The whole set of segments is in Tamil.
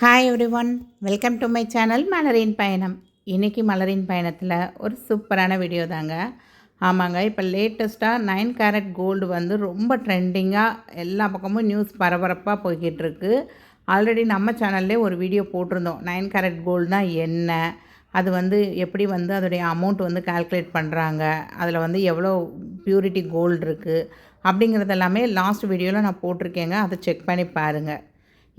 Hi everyone welcome to my channel மலரின் பயணம் இன்றைக்கி மலரின் பயணத்தில் ஒரு சூப்பரான வீடியோ தாங்க. ஆமாங்க இப்போ லேட்டஸ்ட்டாக நைன் கேரட் கோல்டு வந்து ரொம்ப ட்ரெண்டிங்காக எல்லா பக்கமும் நியூஸ் பரபரப்பாக போய்கிட்டுருக்கு. ஆல்ரெடி நம்ம சேனல்லே ஒரு வீடியோ போட்டிருந்தோம். நைன் கேரட் கோல்டுனா என்ன? அது வந்து எப்படி வந்து அதோடைய அமௌண்ட் வந்து கால்குலேட் பண்ணுறாங்க அதில் வந்து எவ்வளோ ப்யூரிட்டி கோல்டு இருக்குது அப்படிங்கிறது எல்லாமே லாஸ்ட் வீடியோவில் நான் போட்டிருக்கேங்க. அதை செக் பண்ணி பாருங்கள்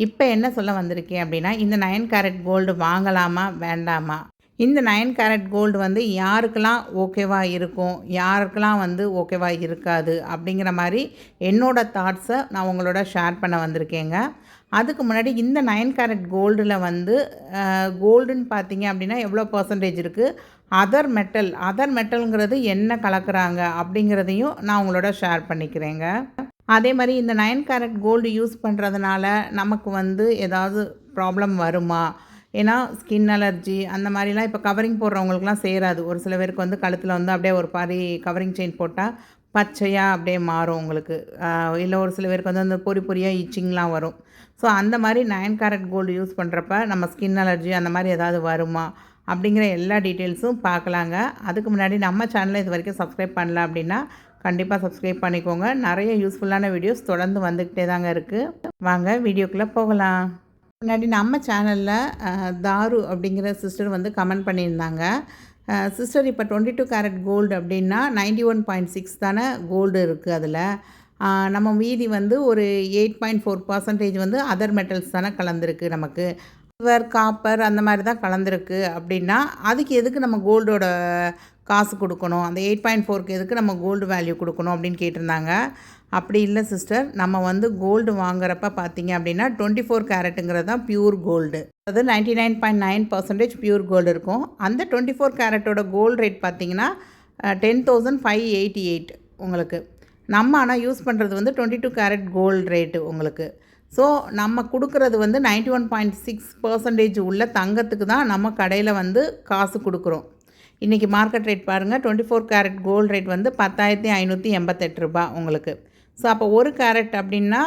இப்போ என்ன சொல்ல வந்திருக்கேன் அப்படின்னா இந்த நயன் கேரட் கோல்டு வாங்கலாமா வேண்டாமா? இந்த நயன் கேரட் கோல்டு வந்து யாருக்கெல்லாம் ஓகேவாக இருக்கும் யாருக்கெல்லாம் வந்து ஓகேவாக இருக்காது அப்படிங்கிற மாதிரி என்னோடய தாட்ஸை நான் உங்களோட ஷேர் பண்ண வந்திருக்கேங்க. அதுக்கு முன்னாடி இந்த நயன் கேரட் கோல்டில் வந்து கோல்டுன்னு பார்த்தீங்க அப்படின்னா எவ்வளோ பர்சன்டேஜ் இருக்குது அதர் மெட்டல் அதர் மெட்டலுங்கிறது என்ன கலக்குறாங்க அப்படிங்கிறதையும் நான் உங்களோட ஷேர் பண்ணிக்கிறேங்க. அதே மாதிரி இந்த நயன் கேரட் கோல்டு யூஸ் பண்ணுறதுனால நமக்கு வந்து ஏதாவது ப்ராப்ளம் வருமா? ஏன்னா ஸ்கின் அலர்ஜி அந்த மாதிரிலாம் இப்போ கவரிங் போடுறவங்களுக்குலாம் சேராது. ஒரு சில பேருக்கு வந்து கழுத்தில் வந்து அப்படியே ஒரு பாரி கவரிங் செயின் போட்டால் பச்சையாக அப்படியே மாறும் உங்களுக்கு. இல்லை ஒரு சில பேருக்கு வந்து அந்த பொறி பொறியாக இச்சிங்லாம் வரும். ஸோ அந்த மாதிரி நயன் கேரட் கோல்டு யூஸ் பண்ணுறப்ப நம்ம ஸ்கின் அலர்ஜி அந்த மாதிரி ஏதாவது வருமா? அப்படிங்கிற எல்லா டீட்டெயில்ஸும் பார்க்கலாங்க. அதுக்கு முன்னாடி நம்ம சேனலை இது வரைக்கும் சப்ஸ்கிரைப் பண்ணல அப்படின்னா கண்டிப்பாக சப்ஸ்கிரைப் பண்ணிக்கோங்க. நிறைய யூஸ்ஃபுல்லான வீடியோஸ் தொடர்ந்து வந்துக்கிட்டே தாங்க இருக்குது வாங்க வீடியோக்குள்ளே போகலாம். முன்னாடி நம்ம சேனலில் தாரு அப்படிங்கிற சிஸ்டர் வந்து கமெண்ட் பண்ணியிருந்தாங்க. சிஸ்டர் இப்போ டுவெண்ட்டி டூ கேரட் கோல்டு அப்படின்னா நைன்டி ஒன் பாயிண்ட் சிக்ஸ் தானே கோல்டு இருக்குது அதில். நம்ம மீதி வந்து ஒரு எயிட் பாயிண்ட் ஃபோர் பர்சன்டேஜ் வந்து அதர் மெட்டல்ஸ் தானே கலந்துருக்கு நமக்கு. சில்வர் காப்பர் அந்த மாதிரி தான் கலந்துருக்கு அப்படின்னா அதுக்கு எதுக்கு நம்ம கோல்டோட காசு கொடுக்கணும். அந்த எயிட் பாயிண்ட் ஃபோருக்கு எதுக்கு நம்ம கோல்டு வேல்யூ கொடுக்கணும் அப்படின்னு கேட்டிருந்தாங்க. அப்படி இல்லை சிஸ்டர். நம்ம வந்து கோல்டு வாங்குறப்ப பார்த்தீங்க அப்படின்னா டுவெண்ட்டி ஃபோர் கேரட்டுங்கிறது தான் பியூர் கோல்டு. அது ninety nine point nine percentage pure gold இருக்கும். அந்த டுவெண்ட்டி ஃபோர் கேரட்டோட கோல்டு ரேட் பார்த்தீங்கன்னா ten thousand five eighty eight உங்களுக்கு. நம்ம ஆனால் யூஸ் பண்ணுறது வந்து twenty two carat gold rate உங்களுக்கு. ஸோ நம்ம கொடுக்குறது வந்து ninety one point six percentage உள்ள தங்கத்துக்கு தான் நம்ம கடையில் வந்து காசு கொடுக்குறோம். இன்றைக்கி மார்க்கெட் ரேட் பாருங்கள் twenty four carat gold rate வந்து பத்தாயிரத்தி ஐநூற்றி எண்பத்தெட்டு ரூபா உங்களுக்கு. ஸோ அப்போ ஒரு கேரட் அப்படின்னா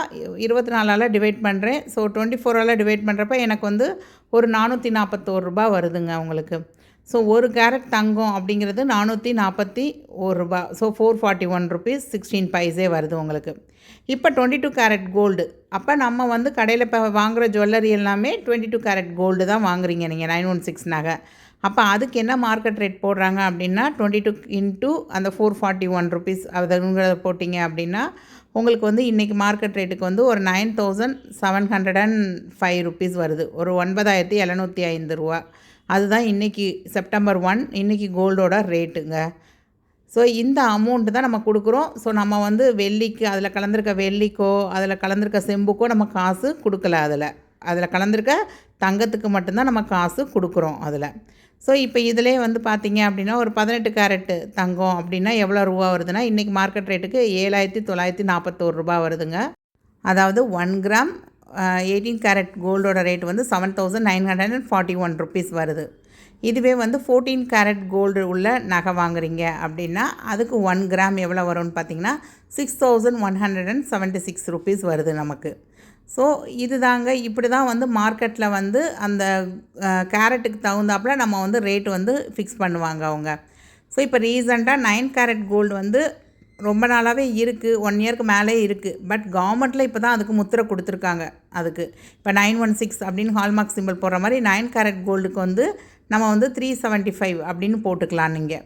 இருபத்தி நாலால் டிவைட் பண்ணுறேன் ஸோ டுவெண்ட்டி ஃபோரால் டிவைட் பண்ணுறப்ப எனக்கு வந்து ஒரு நானூற்றி நாற்பத்தோரு ரூபா வருதுங்க உங்களுக்கு. ஸோ ஒரு கேரட் தங்கம் அப்படிங்கிறது நானூற்றி நாற்பத்தி ஒரு ரூபா. So four forty one rupees sixteen paise வருது உங்களுக்கு. இப்போ டுவெண்ட்டி டூ கேரட் கோல்டு அப்போ நம்ம வந்து கடையில் இப்போ வாங்குகிற ஜுவல்லரி எல்லாமே டுவெண்ட்டி டூ கேரட் கோல்டு தான் வாங்குறீங்க நீங்கள் நைன் ஒன் சிக்ஸ் நகை அப்போ அதுக்கு என்ன மார்க்கெட் ரேட் போடுறாங்க அப்படின்னா டுவெண்ட்டி டூ இன்ட்டு அந்த ஃபோர் ஃபார்ட்டி ஒன் ருபீஸ் அதுங்கிறத போட்டிங்க அப்படின்னா உங்களுக்கு வந்து இன்றைக்கி மார்க்கெட் ரேட்டுக்கு வந்து ஒரு nine thousand seven hundred and five rupees வருது. ஒரு ஒன்பதாயிரத்தி எழுநூற்றி ஐந்து ரூபா. அதுதான் இன்றைக்கி செப்டம்பர் ஒன் இன்றைக்கி கோல்டோட ரேட்டுங்க ஸோ இந்த அமௌண்ட்டு தான் நம்ம கொடுக்குறோம். ஸோ நம்ம வந்து வெள்ளிக்கு அதில் கலந்துருக்க வெள்ளிக்கோ அதில் கலந்துருக்க செம்புக்கோ நம்ம காசு கொடுக்கல அதில். அதில் கலந்துருக்க தங்கத்துக்கு மட்டும்தான் நம்ம காசு கொடுக்குறோம் அதில். ஸோ இப்போ இதிலே வந்து பார்த்திங்க அப்படின்னா ஒரு பதினெட்டு கேரட்டு தங்கம் அப்படின்னா எவ்வளோ ரூபா வருதுன்னா இன்றைக்கி மார்க்கெட் ரேட்டுக்கு ஏழாயிரத்தி தொள்ளாயிரத்தி நாற்பத்தோரு ரூபா வருதுங்க. அதாவது ஒன் கிராம் எயிட்டீன் கேரட் கோல்டோட ரேட் வந்து seven thousand nine hundred and forty one rupees வருது. இதுவே வந்து ஃபோர்டீன் கேரட் கோல்டு உள்ள நகை வாங்குறீங்க அப்படின்னா அதுக்கு ஒன் கிராம் எவ்வளோ வரும்னு பார்த்தீங்கன்னா six thousand one hundred and seventy six rupees வருது நமக்கு. ஸோ இது தாங்க இப்படி தான் வந்து மார்க்கெட்டில் வந்து அந்த கேரட்டுக்கு தகுந்தாப்பில் நம்ம வந்து ரேட் வந்து ஃபிக்ஸ் பண்ணுவாங்க அவங்க. ஸோ இப்போ ரீசெண்டாக நைன் கேரட் கோல்டு வந்து ரொம்ப நாளாகவே இருக்குது ஒன் இயர்க்கு மேலே இருக்குது பட் கவர்மெண்ட்டில் இப்போ தான் அதுக்கு முத்திரை கொடுத்துருக்காங்க அதுக்கு. இப்போ நைன் ஒன் சிக்ஸ் அப்படின்னு ஹால்மார்க் சிம்பிள் போடுற மாதிரி நைன் கேரட் கோல்டுக்கு வந்து நம்ம வந்து த்ரீ செவன்ட்டி ஃபைவ் அப்படின்னு போட்டுக்கலாம் நீங்கள்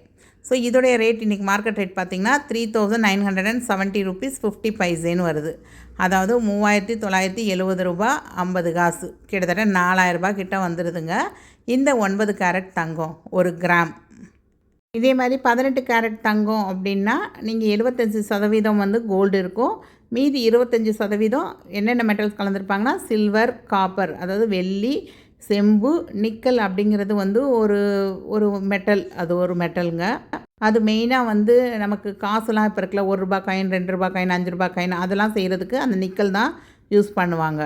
ஸோ இதோடைய ரேட் இன்றைக்கி மார்க்கெட் ரேட் பார்த்திங்கன்னா three thousand nine hundred and seventy rupees fifty பைசேன்னு வருது. அதாவது மூவாயிரத்தி தொள்ளாயிரத்தி எழுபது ரூபா ஐம்பது காசு. கிட்டத்தட்ட நாலாயிரரூபா கிட்ட வந்துடுதுங்க இந்த ஒன்பது கேரட் தங்கம் ஒரு கிராம் இதே மாதிரி பதினெட்டு கேரட் தங்கம் அப்படின்னா நீங்கள் எழுபத்தஞ்சி சதவீதம் வந்து கோல்டு இருக்கும். மீதி இருபத்தஞ்சி சதவீதம் என்னென்ன மெட்டல்ஸ் கலந்துருப்பாங்கன்னா சில்வர் காப்பர் அதாவது வெள்ளி செம்பு நிக்கல் அப்படிங்கிறது வந்து ஒரு ஒரு மெட்டல் அது ஒரு மெட்டலுங்க அது மெயினாக வந்து நமக்கு காசுலாம் இப்போ இருக்கல ஒரு ரூபா காயின் ரெண்டு ரூபா காயின் அஞ்சு ரூபா காயின் அதெல்லாம் செய்கிறதுக்கு அந்த நிக்கல் தான் யூஸ் பண்ணுவாங்க.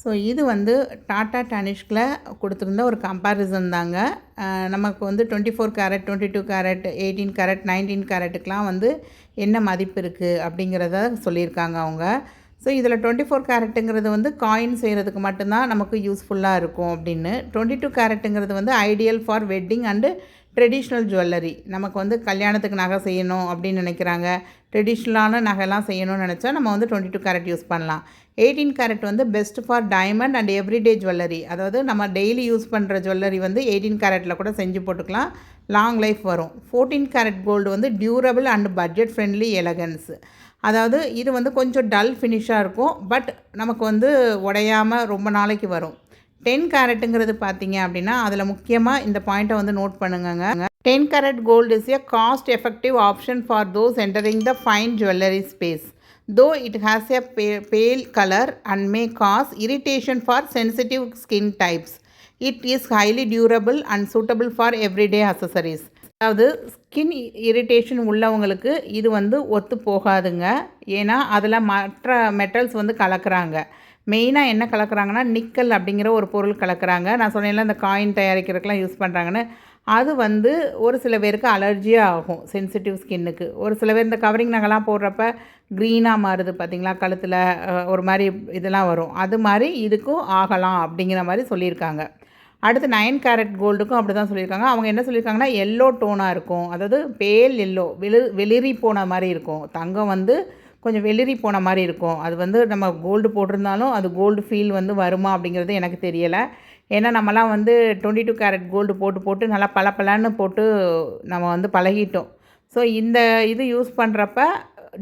ஸோ இது வந்து டாட்டா டனிஷ்கில் கொடுத்துருந்த ஒரு கம்பேரிசன் தாங்க. நமக்கு வந்து twenty four carat twenty two carat eighteen carat nineteen கேரட்டுக்கெலாம் வந்து என்ன மதிப்பு இருக்குது அப்படிங்கிறத சொல்லியிருக்காங்க அவங்க. ஸோ இதில் டுவெண்ட்டி ஃபோர் கேரட்டுங்கிறது வந்து காயின் செய்கிறதுக்கு மட்டும்தான் நமக்கு யூஸ்ஃபுல்லாக இருக்கும் அப்படின்னு. டுவெண்ட்டி டூ கேரட்டுங்கிறது வந்து ideal for wedding and traditional jewellery நமக்கு வந்து கல்யாணத்துக்கு நகை செய்யணும் அப்படின்னு நினைக்கிறாங்க. ட்ரெடிஷ்னலான நகைலாம் செய்யணும்னு நினச்சா நம்ம வந்து டுவெண்ட்டி டூ கேரட் யூஸ் பண்ணலாம். எயிட்டீன் கேரட் வந்து best for diamond and everyday jewellery அதாவது நம்ம டெய்லி யூஸ் பண்ணுற ஜுவல்லரி வந்து எயிட்டீன் கேரட்டில் கூட செஞ்சு போட்டுக்கலாம். லாங் லைஃப் வரும். ஃபோர்டீன் கேரட் கோல்டு வந்து durable and budget friendly elegance அதாவது இது வந்து கொஞ்சம் டல் ஃபினிஷாக இருக்கும் பட் நமக்கு வந்து உடையாமல் ரொம்ப நாளைக்கு வரும். டென் கேரட்டுங்கிறது பார்த்தீங்க அப்படின்னா அதில் முக்கியமாக இந்த பாயிண்ட்டை வந்து note பண்ணுங்கங்க. Ten carat gold is a cost effective option for those entering the fine jewellery space though it has a pale colour and may cause irritation for sensitive skin types it is highly durable and suitable for everyday accessories அதாவது ஸ்கின் இரிட்டேஷன் உள்ளவங்களுக்கு இது வந்து ஒத்து போகாதுங்க. ஏன்னா அதில் மற்ற மெட்டல்ஸ் வந்து கலக்கிறாங்க. மெயினாக என்ன கலக்கிறாங்கன்னா நிக்கல் அப்படிங்கிற ஒரு பொருள் கலக்கிறாங்க. நான் சொன்னேன்ல இந்த காயின் தயாரிக்கிறதுக்கெலாம் யூஸ் பண்ணுறாங்கன்னு அது வந்து ஒரு சில பேருக்கு அலர்ஜியாக ஆகும் சென்சிட்டிவ் ஸ்கின்னுக்கு ஒரு சில பேர் இந்த கவரிங் நாங்கள்லாம் போடுறப்ப க்ரீனாக மாறுது பார்த்திங்களா கழுத்தில் ஒரு மாதிரி இதெல்லாம் வரும். அது மாதிரி இதுக்கும் ஆகலாம் அப்படிங்கிற மாதிரி சொல்லியிருக்காங்க. அடுத்து நைன் கேரட் கோல்டுக்கும் அப்படி தான் சொல்லியிருக்காங்க. அவங்க என்ன சொல்லியிருக்காங்கன்னா எல்லோ டோனாக இருக்கும். அதாவது பேல் எல்லோ வெளி வெளிரி போன மாதிரி இருக்கும். தங்கம் வந்து கொஞ்சம் வெளிரி போன மாதிரி இருக்கும். அது வந்து நம்ம கோல்டு போட்டிருந்தாலும் அது கோல்டு ஃபீல் வந்து வருமா அப்படிங்கிறது எனக்கு தெரியலை. ஏன்னா நம்மலாம் வந்து டுவெண்ட்டி டூ கேரட் கோல்டு போட்டு போட்டு நல்லா பல பலன்னு போட்டு நம்ம வந்து பழகிட்டோம். ஸோ இந்த இது யூஸ் பண்ணுறப்ப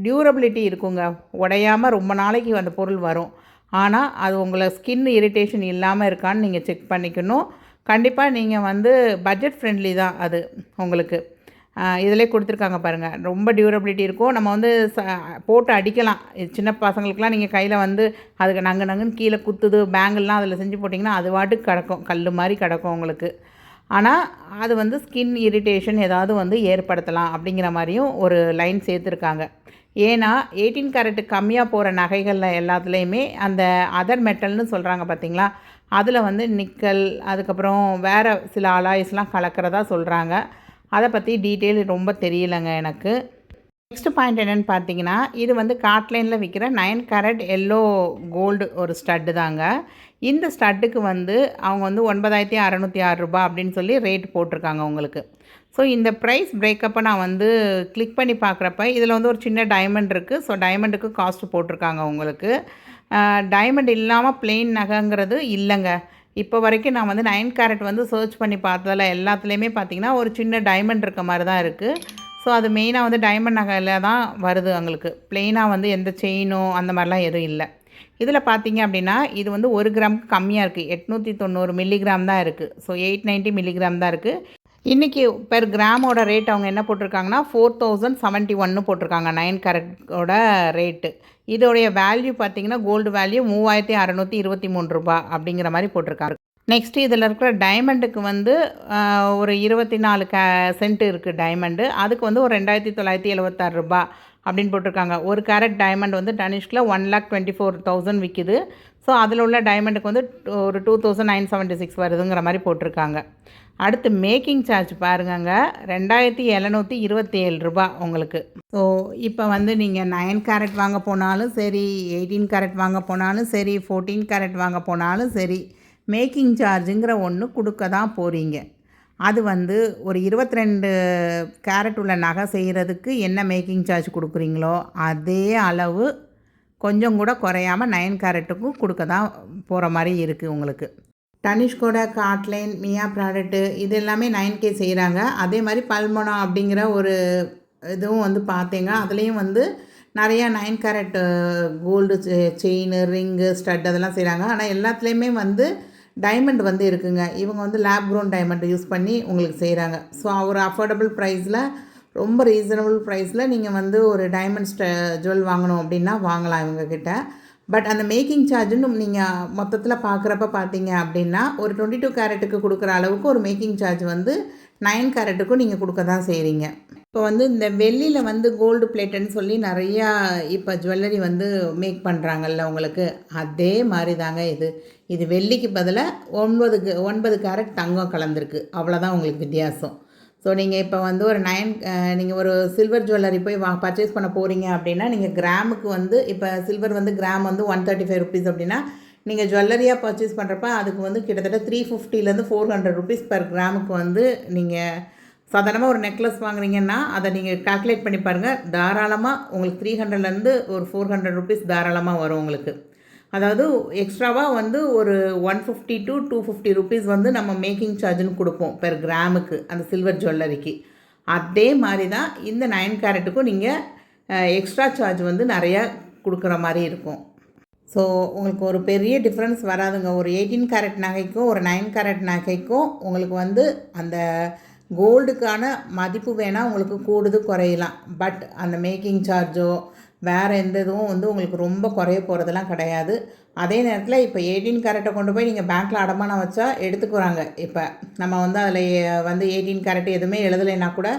டியூரபிலிட்டி இருக்குங்க. உடையாமல் ரொம்ப நாளைக்கு அந்த பொருள் வரும். ஆனால் அது உங்களை ஸ்கின் இரிட்டேஷன் இல்லாமல் இருக்கான்னு நீங்கள் செக் பண்ணிக்கணும். கண்டிப்பாக நீங்கள் வந்து பட்ஜெட் ஃப்ரெண்ட்லி தான் அது உங்களுக்கு. இதிலே கொடுத்துருக்காங்க பாருங்கள் ரொம்ப டியூரபிலிட்டி இருக்கும். நம்ம வந்து ச போட்டு அடிக்கலாம். சின்ன பசங்களுக்குலாம் நீங்கள் கையில் வந்து அதுக்கு நங்கு நங்குன்னு கீழே குத்துது பேங்கிள்லாம் அதில் செஞ்சு போட்டிங்கன்னா அது வாட்டுக்கு கிடக்கும். கல் மாதிரி கிடக்கும் உங்களுக்கு. ஆனால் அது வந்து ஸ்கின் இரிட்டேஷன் ஏதாவது வந்து ஏற்படுத்தலாம் அப்படிங்கிற மாதிரியும் ஒரு லைன் சேர்த்துருக்காங்க. ஏன்னா எயிட்டீன் கேரட்டு கம்மியாக போகிற நகைகளில் எல்லாத்துலேயுமே அந்த அதர் மெட்டல்னு சொல்கிறாங்க பார்த்தீங்களா அதில் வந்து நிக்கல் அதுக்கப்புறம் வேறு சில அலாய்ஸ்லாம் கலக்கிறதா சொல்கிறாங்க அதை பற்றி டீட்டெயில் ரொம்ப தெரியலைங்க எனக்கு. நெக்ஸ்ட் பாயிண்ட் என்னென்னு பார்த்தீங்கன்னா இது வந்து காட்லைனில் விற்கிற நைன் கேரட் எல்லோ கோல்டு ஒரு ஸ்டட்டு தாங்க. இந்த ஸ்டட்டுக்கு வந்து அவங்க வந்து ஒன்பதாயிரத்தி அறநூற்றி ஆறு ரூபா அப்படின்னு சொல்லி ரேட் போட்டிருக்காங்க உங்களுக்கு. ஸோ இந்த ப்ரைஸ் பிரேக்கப்பை நான் வந்து கிளிக் பண்ணி பார்க்குறப்ப இதில் வந்து ஒரு சின்ன டைமண்ட் இருக்குது ஸோ டைமண்டுக்கு காஸ்ட் போட்டிருக்காங்க உங்களுக்கு. டைமண்ட் இல்லாமல் பிளெயின் நகைங்கிறது இல்லைங்க. இப்போ வரைக்கும் நான் வந்து நைன் கேரட் வந்து சர்ச் பண்ணி பார்த்ததில் எல்லாத்துலேயுமே பார்த்தீங்கன்னா ஒரு சின்ன டைமண்ட் இருக்க மாதிரி தான் இருக்குது ஸோ அது மெயினாக வந்து டைமண்ட் நகையில் தான் வருது அவங்களுக்கு பிளெயினாக வந்து எந்த செயினோ அந்த மாதிரிலாம் எதுவும் இல்லை. இதில் பார்த்தீங்க அப்படின்னா இது வந்து ஒரு கிராமுக்கு கம்மியாக இருக்குது எட்நூற்றி தொண்ணூறு மில்லிகிராம் தான் இருக்குது ஸோ எயிட் நைன்ட்டி மில்லிகிராம் தான் இருக்குது இன்றைக்கி பெர் கிராமோட ரேட் அவங்க என்ன போட்டிருக்காங்கன்னா ஃபோர் தௌசண்ட் செவன்ட்டி ஒன்று போட்டிருக்காங்க நைன் கரெக்டோட ரேட்டு இதோடைய வேல்யூ பார்த்தீங்கன்னா கோல்டு வேல்யூ மூவாயிரத்தி அறநூற்றி இருபத்தி மூணு ரூபா அப்படிங்கிற மாதிரி போட்டிருக்காரு. நெக்ஸ்ட்டு இதில் இருக்கிற டைமண்டுக்கு வந்து ஒரு இருபத்தி நாலு க சென்ட் இருக்குது டைமண்டு அதுக்கு வந்து ஒரு ரெண்டாயிரத்தி தொள்ளாயிரத்தி எழுபத்தாறு ரூபா அப்படின்னு போட்டிருக்காங்க. ஒரு கேரட் டைமண்ட் வந்து டனிஷ்கில் one lakh twenty four thousand விற்கிது ஸோ அதில் உள்ள டைமண்டுக்கு வந்து ஒரு two thousand nine seventy six வருதுங்கிற மாதிரி போட்டிருக்காங்க. அடுத்து மேக்கிங் சார்ஜ் பாருங்கங்க. ரெண்டாயிரத்தி எழுநூற்றி இருபத்தி ஏழு ரூபா உங்களுக்கு. ஸோ இப்போ வந்து நீங்கள் நைன் கேரட் வாங்க போனாலும் சரி எயிட்டீன் கேரட் வாங்க போனாலும் சரி ஃபோர்டீன் கேரட் வாங்க போனாலும் சரி மேக்கிங் சார்ஜுங்கிற ஒன்று கொடுக்க தான் போகிறீங்க அது வந்து ஒரு இருபத்தி ரெண்டு கேரட் உள்ள நகை செய்கிறதுக்கு என்ன மேக்கிங் சார்ஜ் கொடுக்குறீங்களோ அதே அளவு கொஞ்சம் கூட குறையாமல் நைன் கேரட்டுக்கும் கொடுக்க தான் போகிற மாதிரி இருக்குது உங்களுக்கு. டனிஷ்கோட காட்லைன் மியா ப்ராடக்ட்டு இது எல்லாமே நைன் கே செய்கிறாங்க அதே மாதிரி பல்மோனா அப்படிங்கிற ஒரு இதுவும் வந்து பார்த்தேங்க அதுலேயும் வந்து நிறையா nine carat gold chain ring stud அதெல்லாம் செய்கிறாங்க ஆனால் எல்லாத்துலேயுமே வந்து டைமண்ட் வந்து இருக்குங்க. இவங்க வந்து லேப் க்ரோன் டைமண்ட் யூஸ் பண்ணி உங்களுக்கு செய்கிறாங்க ஸோ ஒரு அஃபோர்டபுள் ப்ரைஸில் ரொம்ப ரீசனபிள் ப்ரைஸில் நீங்கள் வந்து ஒரு டைமண்ட் ஸ்ட ஜுவல் வாங்கணும் அப்படின்னா வாங்கலாம் இவங்கக்கிட்ட பட் அந்த மேக்கிங் சார்ஜுன்னு நீங்கள் மொத்தத்தில் பார்க்குறப்ப பார்த்தீங்க அப்படின்னா ஒரு டுவெண்ட்டி டூ கேரட்டுக்கு கொடுக்குற அளவுக்கு ஒரு மேக்கிங் சார்ஜ் வந்து நைன் கேரட்டுக்கும் நீங்கள் கொடுக்க தான் செய்கிறீங்க இப்போ வந்து இந்த வெள்ளியில் வந்து கோல்டு பிளேட்டுன்னு சொல்லி நிறையா இப்போ ஜுவல்லரி வந்து மேக் பண்ணுறாங்கல்ல உங்களுக்கு. அதே மாதிரி தாங்க இது. இது வெள்ளிக்கு பதிலாக ஒன்பது ஒன்பது கேரட் தங்கம் கலந்துருக்கு. அவ்வளோதான் உங்களுக்கு வித்தியாசம். ஸோ நீங்கள் இப்போ வந்து ஒரு நைன் நீங்கள் ஒரு சில்வர் ஜுவல்லரி போய் வா பர்ச்சேஸ் பண்ண போகிறீங்க அப்படின்னா நீங்கள் கிராமுக்கு வந்து இப்போ சில்வர் வந்து கிராம் வந்து ஒன் தேர்ட்டி ஃபைவ் ருபீஸ் அப்படின்னா நீங்கள் ஜுவல்லரியாக பர்ச்சேஸ் பண்ணுறப்ப அதுக்கு வந்து கிட்டத்தட்ட த்ரீ ஃபிஃப்டிலேருந்து ஃபோர் ஹண்ட்ரட் ருபீஸ் பர் கிராமுக்கு வந்து நீங்கள் சாதாரணமாக ஒரு நெக்லஸ் வாங்குறீங்கன்னா அதை நீங்கள் கால்குலேட் பண்ணி பாருங்கள் தாராளமாக உங்களுக்கு த்ரீ ஹண்ட்ரட்லேருந்து ஒரு ஃபோர் ஹண்ட்ரட் ருபீஸ் தாராளமாக வரும் உங்களுக்கு. அதாவது எக்ஸ்ட்ராவாக வந்து ஒரு one fifty to two fifty rupees வந்து நம்ம மேக்கிங் சார்ஜ்னு கொடுப்போம் பெர் கிராமுக்கு அந்த சில்வர் ஜுவல்லரிக்கு அதே மாதிரி தான் இந்த நைன் கேரட்டுக்கும் நீங்கள் எக்ஸ்ட்ரா சார்ஜ் வந்து நிறையா கொடுக்குற மாதிரி இருக்கும். ஸோ உங்களுக்கு ஒரு பெரிய டிஃப்ரென்ஸ் வராதுங்க. ஒரு எயிட்டீன் கேரட் நகைக்கும் ஒரு நைன் கேரட் நகைக்கும் உங்களுக்கு வந்து அந்த கோல்டுக்கான மதிப்பு வேணால் உங்களுக்கு கூடுது குறையலாம். பட் அந்த மேக்கிங் சார்ஜோ வேறு எந்த இதுவும் வந்து உங்களுக்கு ரொம்ப குறைய போகிறதெல்லாம் கிடையாது. அதே நேரத்தில் இப்போ எயிட்டீன் கேரட்டை கொண்டு போய் நீங்கள் பேங்க்கில் அடமானம் வச்சா எடுத்துக்கிறாங்க. இப்போ நம்ம வந்து அதில் வந்து எயிட்டீன் கேரட் எதுவுமே எழுதலைன்னா கூட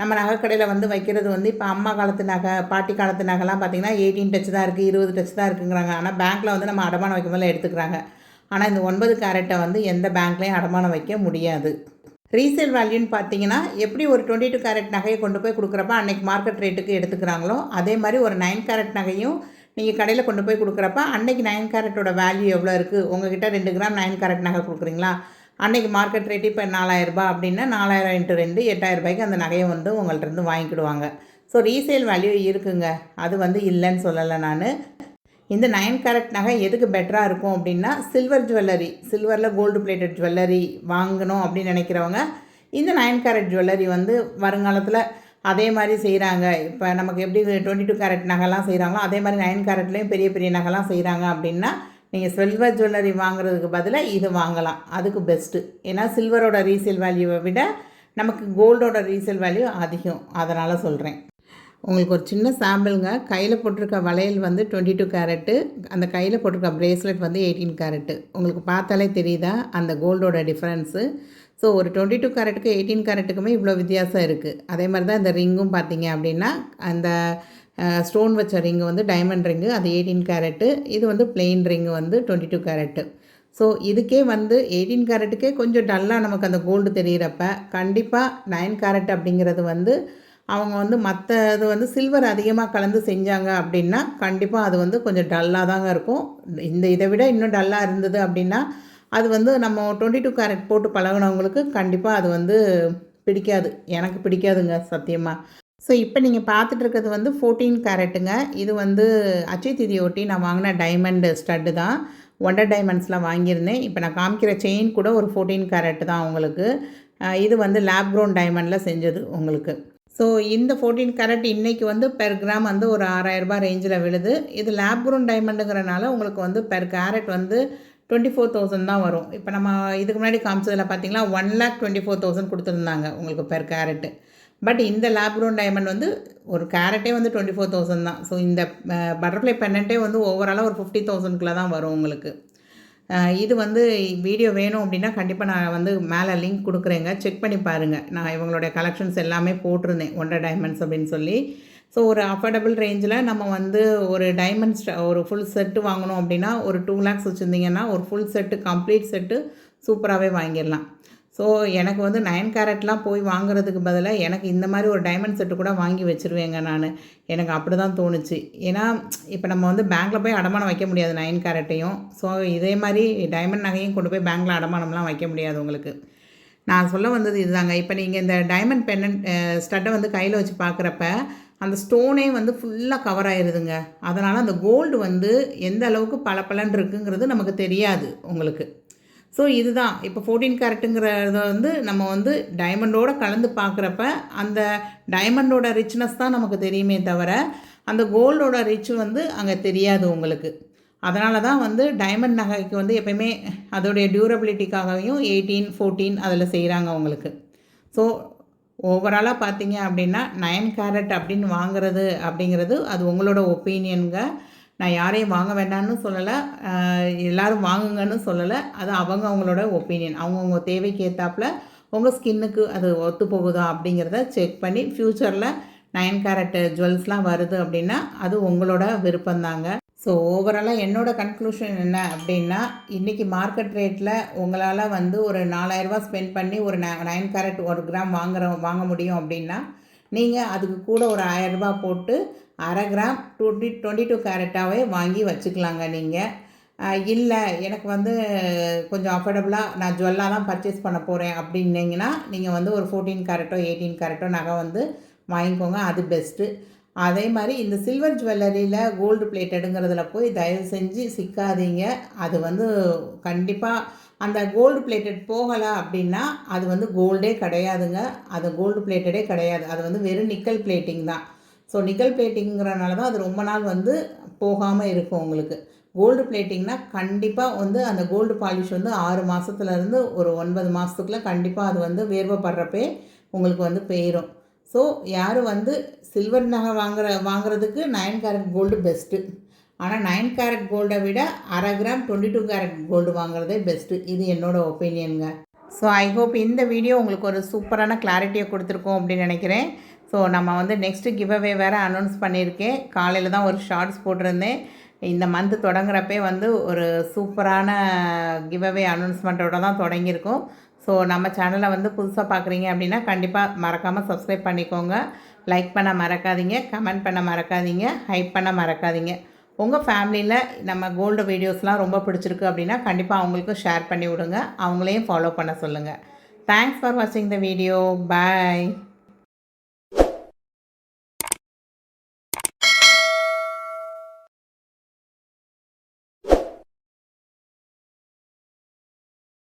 நம்ம நகைக்கடையில் வந்து வைக்கிறது வந்து இப்போ அம்மா காலத்து நகை பாட்டி காலத்து நகைலாம் பார்த்திங்கன்னா எயிட்டீன் டச் தான் இருக்குது இருபது டச் தான் இருக்குங்கிறாங்க. ஆனால் பேங்க்கில் வந்து நம்ம அடமானம் வைக்கும் போது எடுத்துக்கிறாங்க. ஆனால் இந்த ஒன்பது கேரட்டை வந்து எந்த பேங்க்லேயும் அடமானம் வைக்க முடியாது. ரீசேல் வேல்யூன்னு பார்த்தீங்கன்னா எப்படி ஒரு டுவெண்ட்டி டூ கேரட் நகையை கொண்டு போய் கொடுக்குறப்ப அன்னைக்கு மார்க்கெட் ரேட்டுக்கு எடுத்துக்கிறாங்களோ அதே மாதிரி ஒரு நைன் கேரட் நகையும் நீங்கள் கடையில் கொண்டு போய் கொடுக்குறப்ப அன்னைக்கு நைன் கேரட்டோட வேல்யூ எவ்வளோ இருக்குது உங்ககிட்ட ரெண்டு கிராம் நைன் கேரட் நகை கொடுக்குறீங்களா? அன்னைக்கு மார்க்கெட் ரேட் இப்போ நாலாயிரரூபா அப்படின்னா நாலாயிரம் இன்ட்டு ரெண்டு எட்டாயிரம் ரூபாய்க்கு அந்த நகையை வந்து உங்கள்கிட்ட இருந்து வாங்கிக்கிடுவாங்க. ஸோ ரீசேல் வேல்யூ இருக்குங்க. அது வந்து இல்லைன்னு சொல்லலை நான். இந்த நயன் கேரட் நகை எதுக்கு பெட்டராக இருக்கும் அப்படின்னா சில்வர் ஜுவல்லரி சில்வரில் கோல்டு பிளேட்டட் ஜுவல்லரி வாங்கணும் அப்படின்னு நினைக்கிறவங்க இந்த நயன் கேரட் ஜுவல்லரி வந்து வருங்காலத்தில் அதே மாதிரி செய்கிறாங்க இப்போ நமக்கு எப்படி டுவெண்ட்டி டூ கேரட் நகைலாம் செய்கிறாங்களோ அதே மாதிரி நைன் கேரட்லேயும் பெரிய பெரிய நகைலாம் செய்கிறாங்க அப்படின்னா நீங்கள் சில்வர் ஜுவல்லரி வாங்குறதுக்கு பதிலாக இது வாங்கலாம். அதுக்கு பெஸ்ட்டு ஏன்னா சில்வரோட ரீசேல் வேல்யூவை விட நமக்கு கோல்டோட ரீசேல் வேல்யூ அதிகம். அதனால் சொல்கிறேன் உங்களுக்கு ஒரு சின்ன சாம்பிளுங்க. கையில் போட்டிருக்க வளையல் வந்து டுவெண்ட்டி டூ கேரட்டு அந்த கையில் போட்டிருக்க ப்ரேஸ்லெட் வந்து எயிட்டீன் கேரட்டு உங்களுக்கு பார்த்தாலே தெரியுதா? அந்த கோல்டோட டிஃப்ரென்ஸு ஸோ ஒரு டுவெண்ட்டி டூ கேரட்டுக்கு எயிட்டீன் கேரட்டுக்குமே இவ்வளோ வித்தியாசம் இருக்குது அதே மாதிரி தான் இந்த ரிங்கும் பார்த்தீங்க அப்படின்னா அந்த ஸ்டோன் வச்ச ரிங்கு வந்து டைமண்ட் ரிங்கு அது எயிட்டீன் கேரட்டு இது வந்து பிளெயின் ரிங்கு வந்து டுவெண்ட்டி டூ கேரட்டு ஸோ இதுக்கே வந்து எயிட்டீன் கேரட்டுக்கே கொஞ்சம் டல்லாக நமக்கு அந்த கோல்டு தெரிகிறப்ப கண்டிப்பாக நைன் கேரட் அப்படிங்கிறது வந்து அவங்க வந்து மற்ற இது வந்து சில்வர் அதிகமாக கலந்து செஞ்சாங்க அப்படின்னா கண்டிப்பாக அது வந்து கொஞ்சம் டல்லாக தாங்க இருக்கும். இந்த இதை விட இன்னும் டல்லாக இருந்தது அப்படின்னா அது வந்து நம்ம டுவெண்ட்டி டூ கேரட் போட்டு பழகினவங்களுக்கு கண்டிப்பாக அது வந்து பிடிக்காது. எனக்கு பிடிக்காதுங்க சத்தியமாக ஸோ இப்போ நீங்கள் பார்த்துட்டு இருக்கிறது வந்து ஃபோர்டீன் கேரட்டுங்க இது வந்து அச்சய திதி ஒட்டி நான் வாங்கின டைமண்ட் ஸ்டட்டு தான். ஒண்டர் டைமண்ட்ஸில் வாங்கியிருந்தேன். இப்போ நான் காமிக்கிற செயின் கூட ஒரு ஃபோர்டீன் கேரட் தான் உங்களுக்கு. இது வந்து லேப் க்ரௌண்ட் டைமண்டில் செஞ்சது உங்களுக்கு. ஸோ இந்த ஃபோர்டீன் கேரட் இன்றைக்கி வந்து பெர் கிராம் வந்து ஒரு ஆறாயிரரூபா ரேஞ்சில் விழுது. இது லேப் க்ரௌண்ட் டைமண்டுங்கிறனால உங்களுக்கு வந்து பெர் கேரட் வந்து டுவெண்ட்டி ஃபோர் தௌசண்ட் தான் வரும். இப்போ நம்ம இதுக்கு முன்னாடி காமிச்சதில் பார்த்தீங்கன்னா one lakh twenty four thousand கொடுத்துருந்தாங்க உங்களுக்கு பெர் கேரட்டு பட் இந்த லேப் க்ரௌண்ட் டைமண்ட் வந்து ஒரு கேரட்டே வந்து டுவெண்ட்டி ஃபோர் தௌசண்ட் தான். ஸோ இந்த பட்டர்ஃப்ளை பென்னட்டே வந்து ஓவராலாக ஒரு ஃபிஃப்டி தௌசண்ட்குள்ளே தான் வரும் உங்களுக்கு. இது வந்து வீடியோ வேணும் அப்படின்னா கண்டிப்பாக நான் வந்து மேலே லிங்க் கொடுக்குறேங்க. செக் பண்ணி பாருங்கள் நான் இவங்களுடைய கலெக்ஷன்ஸ் எல்லாமே போட்டிருந்தேன். ஒண்டர் டைமண்ட்ஸ் அப்படின்னு சொல்லி. ஸோ ஒரு அஃபோர்டபுள் ரேஞ்சில் நம்ம வந்து ஒரு டைமண்ட் ஒரு ஃபுல் செட்டு வாங்கணும் அப்படின்னா ஒரு டூ லேக்ஸ் வச்சுருந்தீங்கன்னா ஒரு ஃபுல் செட்டு கம்ப்ளீட் செட்டு சூப்பராகவே வாங்கிடலாம். ஸோ எனக்கு வந்து நயன் கேரட்லாம் போய் வாங்குறதுக்கு பதிலாக எனக்கு இந்த மாதிரி ஒரு டைமண்ட் செட்டு கூட வாங்கி வச்சுருவேங்க நான். எனக்கு அப்படி தான் தோணுச்சு. ஏன்னா இப்போ நம்ம வந்து பேங்க்கில் போய் அடமானம் வைக்க முடியாது நயன் கேரட்டையும் ஸோ இதே மாதிரி டைமண்ட் நகையும் கொண்டு போய் பேங்க்கில் அடமானம்லாம் வைக்க முடியாது உங்களுக்கு. நான் சொல்ல வந்தது இதுதாங்க. இப்போ நீங்கள் இந்த டைமண்ட் பென்னன் ஸ்டட்டை வந்து கையில் வச்சு பார்க்குறப்ப அந்த ஸ்டோனே வந்து ஃபுல்லாக கவர் ஆயிடுதுங்க அதனால் அந்த கோல்டு வந்து எந்த அளவுக்கு பளபளன்னு இருக்குங்கிறது நமக்கு தெரியாது உங்களுக்கு. ஸோ இதுதான். இப்போ ஃபோர்டீன் கேரட்டுங்கிறத வந்து நம்ம வந்து டைமண்டோடு கலந்து பார்க்குறப்ப அந்த டைமண்டோட ரிச்னஸ் தான் நமக்கு தெரியுமே தவிர அந்த கோல்டோட ரிச் வந்து அங்கே தெரியாது உங்களுக்கு. அதனால தான் வந்து டைமண்ட் நகைக்கு வந்து எப்பயுமே அதோடைய டியூரபிலிட்டிக்காகவும் எயிட்டீன் ஃபோர்டீன் அதில் செய்கிறாங்க உங்களுக்கு. ஸோ ஓவராலாக பார்த்தீங்க அப்படின்னா நைன் கேரட் அப்படின்னு வாங்குறது அப்படிங்கிறது அது உங்களோட ஒப்பீனியனுங்க நான் யாரையும் வாங்க வேண்டாம்னு சொல்லலை. எல்லோரும் வாங்குங்கன்னு சொல்லலை. அது அவங்க அவங்களோட ஒப்பீனியன் அவங்கவுங்க தேவைக்கு ஏற்றாப்புல உங்கள் ஸ்கின்னுக்கு அது ஒத்து போகுதா அப்படிங்கிறத செக் பண்ணி ஃப்யூச்சரில் நைன் கேரட் ஜுவல்ஸ்லாம் வருது அப்படின்னா அது உங்களோட விருப்பம்தாங்க. ஸோ ஓவராலாக என்னோடய கன்க்ளூஷன் என்ன அப்படின்னா இன்றைக்கி மார்க்கெட் ரேட்டில் உங்களால் வந்து ஒரு நாலாயிரரூபா ஸ்பெண்ட் பண்ணி ஒரு நைன் கேரட் ஒரு கிராம் வாங்குற வாங்க முடியும் அப்படின்னா நீங்கள் அதுக்கு கூட ஒரு ஆயிரரூபா போட்டு அரை கிராம் டுவெண்ட்டி டுவெண்ட்டி டூ கேரட்டாகவே வாங்கி வச்சுக்கலாங்க நீங்கள் இல்லை எனக்கு வந்து கொஞ்சம் அஃபோர்டபுளாக நான் ஜுவல்லாக தான் பர்ச்சேஸ் பண்ண போகிறேன் அப்படின்னீங்கன்னா நீங்கள் வந்து ஒரு ஃபோர்டீன் கேரட்டோ எயிட்டீன் கேரட்டோ நகை வந்து வாங்கிக்கோங்க அது பெஸ்ட்டு அதே மாதிரி இந்த சில்வர் ஜுவல்லரியில் கோல்டு பிளேட்டடுங்கிறதுல போய் தயவு செஞ்சு சிக்காதீங்க. அது வந்து கண்டிப்பாக அந்த கோல்டு பிளேட்டட் போகலை அப்படின்னா அது வந்து கோல்டே கிடையாதுங்க. அது கோல்டு பிளேட்டடே கிடையாது. அது வந்து வெறும் நிக்கல் பிளேட்டிங் தான். ஸோ நிக்கல் பிளேட்டிங்கிறனால தான் அது ரொம்ப நாள் வந்து போகாமல் இருக்கும் உங்களுக்கு. கோல்டு பிளேட்டிங்னா கண்டிப்பாக வந்து அந்த கோல்டு பாலிஷ் வந்து ஆறு மாதத்துலேருந்து ஒரு ஒன்பது மாதத்துக்குள்ளே கண்டிப்பாக அது வந்து வேர்வைப்படுறப்பே உங்களுக்கு வந்து போயிடும் ஸோ யாரும் வந்து சில்வர் நகை வாங்குற வாங்குறதுக்கு நைன் கேரட் கோல்டு பெஸ்ட்டு ஆனால் நைன் கேரட் கோல்டை விட அரை gram twenty two carat gold வாங்குறதே பெஸ்ட்டு இது என்னோடய ஒப்பீனியனுங்க ஸோ ஐ ஹோப் இந்த வீடியோ உங்களுக்கு ஒரு சூப்பரான கிளாரிட்டியை கொடுத்துருக்கோம் அப்படின்னு நினைக்கிறேன். ஸோ நம்ம வந்து நெக்ஸ்ட்டு கிவ் அவே வேறு அனௌன்ஸ் பண்ணியிருக்கேன். காலையில் தான் ஒரு ஷார்ட்ஸ் போட்டிருந்தேன். இந்த மந்த் தொடங்குறப்பே வந்து ஒரு சூப்பரான கிவ் அவே அனௌன்ஸ்மெண்ட்டோட தான் தொடங்கியிருக்கோம். ஸோ நம்ம சேனலை வந்து புதுசாக பார்க்குறீங்க அப்படின்னா கண்டிப்பாக மறக்காமல் சப்ஸ்கிரைப் பண்ணிக்கோங்க. லைக் பண்ண மறக்காதீங்க. கமெண்ட் பண்ண மறக்காதீங்க. ஹைப் பண்ண மறக்காதீங்க. உங்கள் ஃபேமிலியில் நம்ம கோல்டு வீடியோஸ்லாம் ரொம்ப பிடிச்சிருக்கு அப்படின்னா கண்டிப்பாக அவங்களுக்கும் ஷேர் பண்ணி விடுங்க. அவங்களையும் ஃபாலோ பண்ண சொல்லுங்கள் தேங்க்ஸ் ஃபார் வாட்சிங் த வீடியோ பாய்